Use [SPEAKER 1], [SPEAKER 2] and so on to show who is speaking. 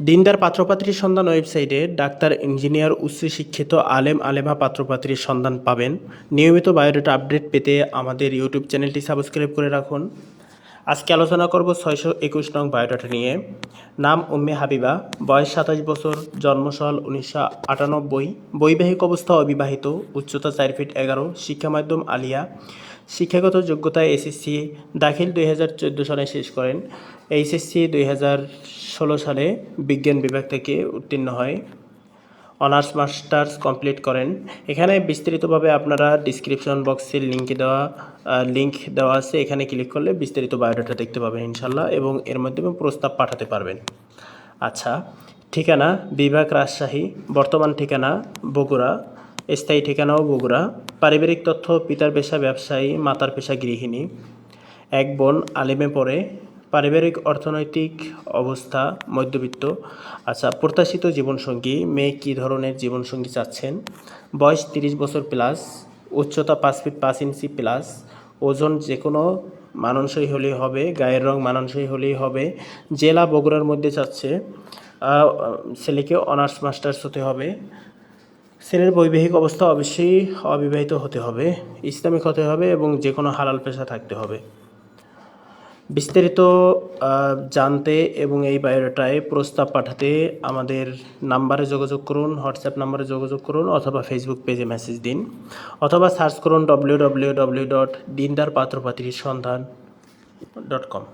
[SPEAKER 1] দিনদার পাত্রপাত্রীর সন্ধান ওয়েবসাইটে ডাক্তার, ইঞ্জিনিয়ার উচ্চশিক্ষিত আলেম, আলেমা পাত্রপাত্রীর সন্ধান পাবেন। নিয়মিত বায়োডাটা আপডেট পেতে আমাদের ইউটিউব চ্যানেলটি সাবস্ক্রাইব করে রাখুন। আজকে আলোচনা করব ছয়শো একুশ নং বায়োডাটা নিয়ে। নাম উম্মে হাবিবা, বয়স সাতাশ বছর, জন্মসাল উনিশশো আটানব্বই। বৈবাহিক অবস্থা অবিবাহিত, উচ্চতা চার ফিট এগারো, শিক্ষা মাধ্যম আলিয়া। শিক্ষাগত যোগ্যতা এসএসসি, দাখিল দুই হাজার চোদ্দ সালে শেষ করেন। এইচএসসি দুই হাজার ষোলো সালে বিজ্ঞান বিভাগ থেকে উত্তীর্ণ হয়। অনার্স মাস্টার্স কমপ্লিট করেন। এখানে বিস্তারিতভাবে আপনারা ডিসক্রিপশন বক্সের লিঙ্কে দেওয়া লিঙ্ক দেওয়া আছে। এখানে ক্লিক করলে বিস্তারিত বায়োডাটা দেখতে পাবেন ইনশাল্লাহ এবং এর মাধ্যমে প্রস্তাব পাঠাতে পারবেন। আচ্ছা ঠিকানা বিভাগ রাজশাহী, বর্তমান ঠিকানা বগুড়া, স্থায়ী ঠিকানাও বগুড়া। পারিবারিক তথ্য, পিতার পেশা, ব্যবসায়ী, মাতার পেশা, গৃহিণী। এক বোন আলেমে পড়ে। পারিবারিক অর্থনৈতিক অবস্থা, মধ্যবিত্ত। আচ্ছা প্রত্যাশিত জীবনসঙ্গী, মেয়ে কী ধরনের জীবনসঙ্গী চাচ্ছেন? বয়স তিরিশ বছর প্লাস উচ্চতা পাঁচ ফিট পাঁচ ইঞ্চি প্লাস ওজন যে কোনো মানানসই হলেই হবে, গায়ের রং মানানসই হলেই হবে, জেলা বগুড়ার মধ্যে চাচ্ছে ছেলেকে অনার্স মাস্টার্স হতে হবে। ছেলের বৈবাহিক অবস্থা অবশ্যই অবিবাহিত হতে হবে, ইসলামিক হতে হবে এবং যে কোনো হালাল পেশা থাকতে হবে। বিস্তারিত জানতে এবং এই বায়োডাটায় প্রস্তাব পাঠাতে আমাদের নাম্বারে যোগাযোগ করুন, হোয়াটসঅ্যাপ নাম্বারে যোগাযোগ করুন অথবা ফেসবুক পেজে মেসেজ দিন অথবা সার্চ করুন ডব্লিউ ডব্লিউ ডব্লিউ ডট দিনদার পাত্রপাত্রীর সন্ধান ডট কম